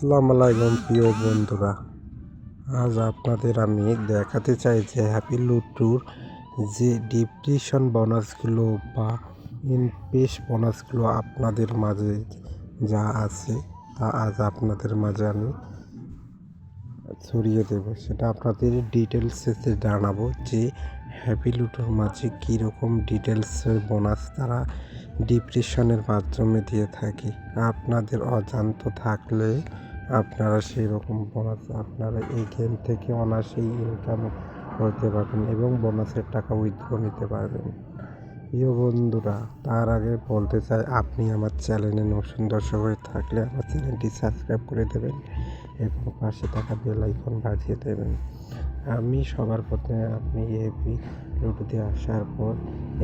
আসসালামু আলাইকুম প্রিয় বন্ধুরা। আজ আপনাদের আমি দেখাতে চাই যে হ্যাপি লুটুর যে ডিপ্রেশন বোনাসগুলো বা ইনপেস বোনাসগুলো আপনাদের মাঝে যা আছে, তা আজ আপনাদের মাঝে আমি ছড়িয়ে দেব। সেটা আপনাদের ডিটেলসে জানাব যে হ্যাপি লুটোর মাঝে কীরকম ডিটেলসের বোনাস তারা ডিপ্রেশনের মাধ্যমে দিয়ে থাকে। আপনাদের অজান্ত থাকলে আপনারা সেই রকম বোনাস আপনারা এই গেম থেকে অনায়াসেই ইনকাম করতে পারবেন এবং বোনাসের টাকা উইথড্র নিতে পারবেন। প্রিয় বন্ধুরা, তার আগে বলতে চাই, আপনি আমার চ্যানেলে নতুন দর্শক হয়ে থাকলে আমার চ্যানেলটি সাবস্ক্রাইব করে দেবেন এবং পাশে থাকা বেল আইকন বাজিয়ে দেবেন। আমি সবার প্রথমে আপনি এপি লুটুতে আসার পর,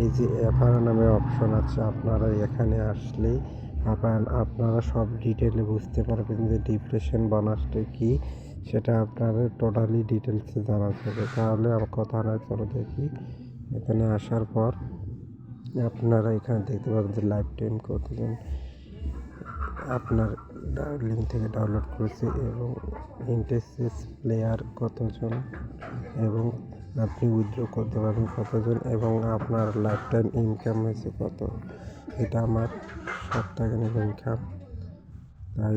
এই যে এফআর নামে অপশন আছে, আপনারা এখানে আসলেই আপনার আপনারা সব ডিটেলে বুঝতে পারবেন যে ডিপ্রেশন বোনাসটা কী, সেটা আপনারা টোটালি ডিটেলসে জানা যাবে। তাহলে আমার কথা নয়, চলো দেখি। এখানে আসার পর আপনারা এখানে দেখতে পাবেন যে লাইভ টাইম কতজন আপনার লিঙ্ক থেকে ডাউনলোড করেছে এবং ইন্টারসেস প্লেয়ার কতজন এবং আপনি উইথড্র করতে পারবেন কতজন এবং আপনার লাইফ টাইম ইনকাম হয়েছে কত, এটা আমার সপ্তাহের ইনকাম তাই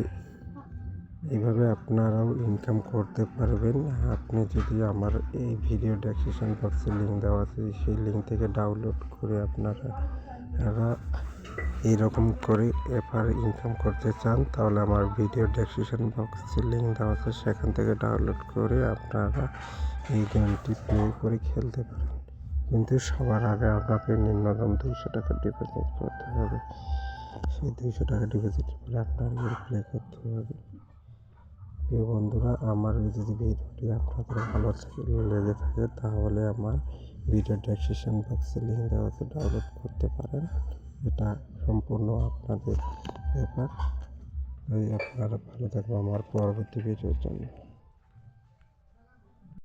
এইভাবে আপনারাও ইনকাম করতে পারবেন। আপনি যদি আমার এই ভিডিও ডেসক্রিপশন বক্সে লিঙ্ক দেওয়া আছে, সেই লিঙ্ক থেকে ডাউনলোড করে আপনারা এইরকম করে এফআর ইনকাম করতে চান, তাহলে আমার ভিডিও ডেসক্রিপশন বক্সে লিঙ্ক দেওয়া আছে। সেখান থেকে ডাউনলোড করে আপনারা এই গেমটি প্লে করে খেলতে পারেন। কিন্তু সবার আগে আপনাকে নিম্নতম দুইশো টাকা ডিপোজিট করতে হবে। সেই দুইশো টাকা ডিপোজিট করে আপনার প্লে করতে হবে। প্রিয় বন্ধুরা, আমার যদি ভিডিওটি আপনাদের ভালো লেগে থাকে, তাহলে আমার ভিডিও ডেসক্রিপশন বক্সে লিঙ্ক দেওয়া আছে ডাউনলোড করতে পারেন। এটা সম্পূর্ণ আপনাদের ব্যাপার। তাই আপনারা ভালো থাকবে আমার পরবর্তী ভিডিওর জন্য।